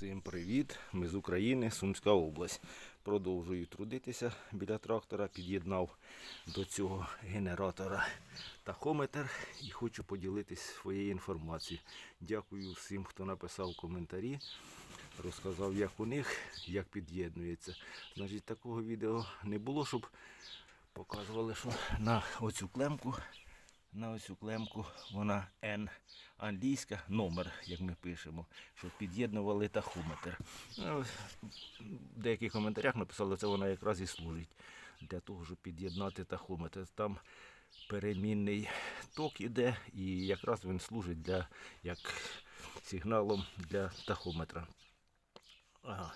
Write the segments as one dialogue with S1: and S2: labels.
S1: Всім привіт! Ми з України, Сумська область. Продовжую трудитися біля трактора. Під'єднав до цього генератора тахометр і хочу поділитися своєю інформацією. Дякую всім, хто написав коментарі, розказав, як у них, як під'єднується. Значить, такого відео не було, щоб показували, що на оцю клемку на оцю клемку, вона N англійська, номер, як ми пишемо, щоб під'єднували тахометр. Ну, в деяких коментарях написали, це вона якраз і служить для того, щоб під'єднати тахометр. Там перемінний ток іде, і якраз він служить для, як сигналом для тахометра. Ага.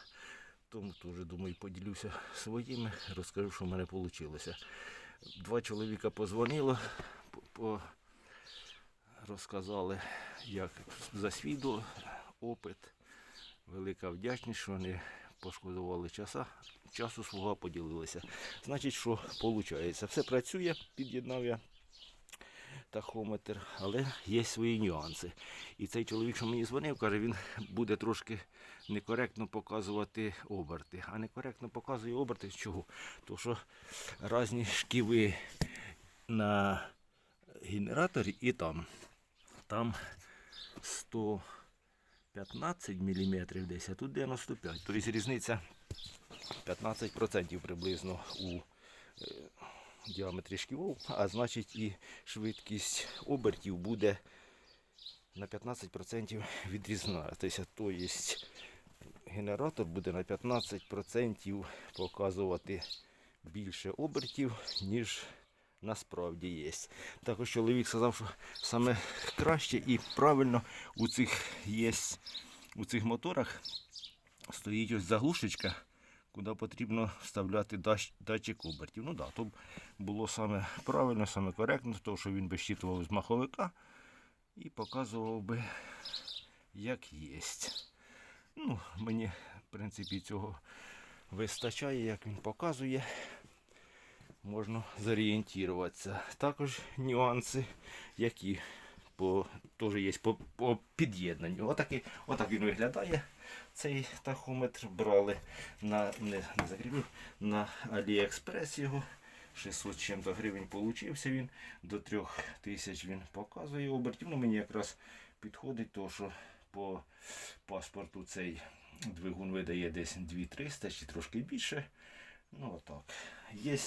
S1: Тому теж, думаю, поділюся своїми, розкажу, що в мене вийшло. Два чоловіка позвонило, розказали, як за свій опит. Велика вдячність, що вони пошкодували часа, часу свого поділилися. Значить, що виходить? Все працює, під'єднав я тахометр, але є свої нюанси. І цей чоловік, що мені дзвонив, каже, він буде трошки некоректно показувати оберти. А некоректно показує оберти чого? Тому що різні шківи на генераторі і там. Там 115 мм десь, а тут 95. Тобто різниця 15% приблизно у діаметрі шківов, а значить і швидкість обертів буде на 15% відрізна. Тобто, генератор буде на 15% показувати більше обертів, ніж насправді є. Також чоловік сказав, що саме краще і правильно у цих є у цих моторах стоїть ось заглушечка, куди потрібно вставляти датчик обертів. Ну да, то було саме правильно, саме коректно, тому що він би щитував з маховика і показував би, як є. Ну, мені, в принципі, цього вистачає, як він показує. Можна зорієнтуватися. Також нюанси, які по, теж є по, по під'єднанню. Отакий, отак він виглядає. Цей тахометр брали на не, не закріпив, на Аліекспрес його. 600 чим-то гривень получився він. До 3000 він показує обертів. Ну, мені якраз підходить, то що по паспорту цей двигун видає десь 2300 чи трошки більше. Ну отак. Є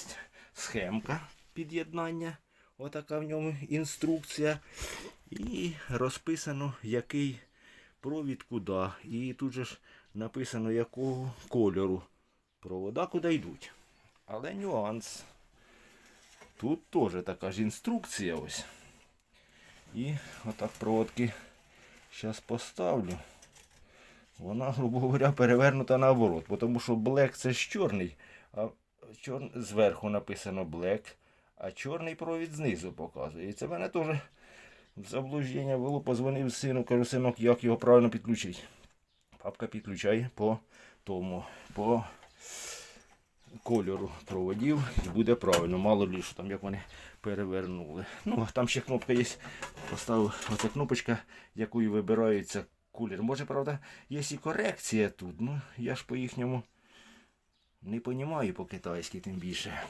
S1: схемка під'єднання. Отака в ньому інструкція. І розписано, який провід куди. І тут же ж написано, якого кольору провода куди йдуть. Але нюанс. Тут теж така ж інструкція ось. І отак проводки зараз поставлю. Вона, грубо говоря, перевернута наоборот. бо Тому що Black це ж чорний, а чор... зверху написано Black, а чорний провід знизу показує. І це мене теж заблуждення було. Позвонив сину, кажу, синок, як його правильно підключити. Папка підключає по тому, по кольору проводів і буде правильно. Мало ли, що там як вони перевернули. Ну, там ще кнопка є. Поставив оця кнопочка, якою вибирається колір. Може, правда, є і корекція тут. Ну, я ж по їхньому не розумію по-китайськи тим більше.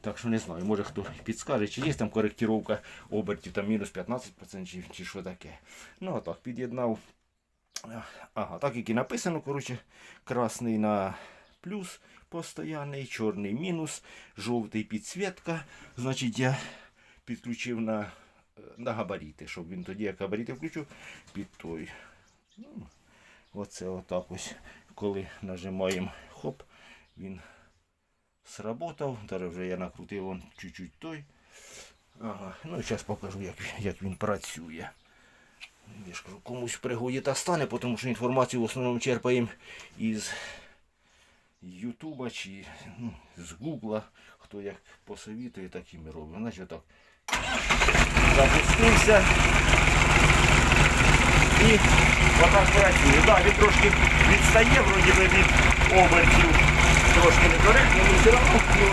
S1: Так що не знаю, може хто підскаже, чи є там коректировка обертів, там мінус 15% чи, чи що таке. Ну, а так, під'єднав. Ага, так як і написано, коротше, красний на плюс постоянний, чорний мінус, жовтий підсвітка. Значить, я підключив на, на габаріти, щоб він тоді, як габаріти включу, під той. Ну, оце отак ось, коли нажимаємо хоп, він сработав. Зараз вже я накрутив он чуть-чуть той. Ага, ну і зараз покажу, як, як він працює. Я ж кажу, комусь пригоді та стане, тому що інформацію в основному черпаємо із Ютуба чи ну, з Гугла. Хто як посовітує, так і ми робимо. Значить так. Запустився. І отак працює. Да, він трошки відстає вроді би від обертів. Трошки некоректно, але все одно, ну,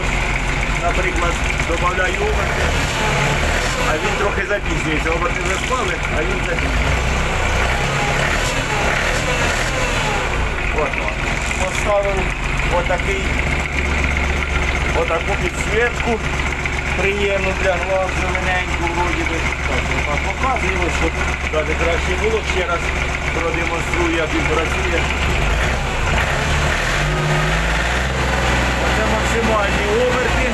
S1: наприклад, додаю оберти, а він трохи запізнюється. Оберти вже спали, а він запізнюється. такий отаку підсвітку приємну для глаз, зелененьку вроді би. Так, показуємо, щоб краще було. Ще раз продемонструю, як він працює. Це максимальні оберти.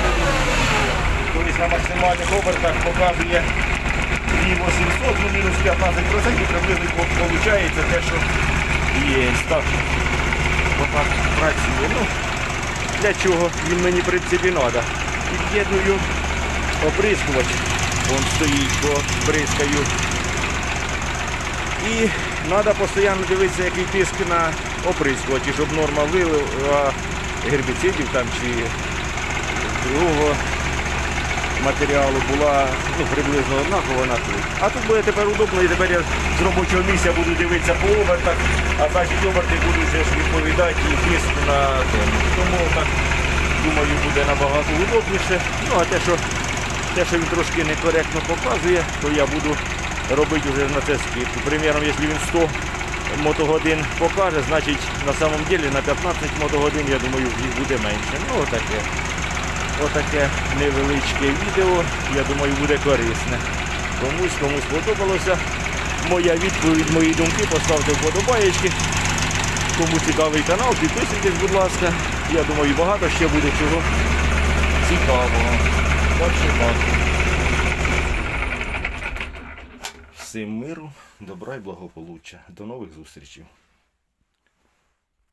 S1: Тобто на максимальних обертах показує 2800, ну мінус 15% приблизно виходить те, що є. Так, отак працює. Ну, для чого він мені в принципі треба. Під'єдную оприскувач. Вон стоїть, бо бризкаю. І треба постійно дивитися, який тиск на оприскувачі, щоб норма вилива гербіцидів там чи другого матеріалу була ну, приблизно однакова на тут. А тут буде тепер удобно і тепер я з робочого місця буду дивитися по обертах, а значить оберти будуть вже відповідати і тиск на тому. Тому так думаю буде набагато удобніше. Ну а те, що те, що він трошки некоректно показує, то я буду робити вже на це скидку. Приміром, якщо він 100 мотогодин покаже, значить на самом деле на 15 мотогодин, я думаю, їх буде менше. Ну отаке. Отаке невеличке відео, я думаю, буде корисне. Комусь, кому сподобалося. Моя відповідь, мої думки, поставте вподобаєчки. Кому цікавий канал, підписуйтесь, будь ласка. Я думаю, багато ще буде чого цікавого. Що. Всім миру, добра і благополуччя. До нових зустрічей.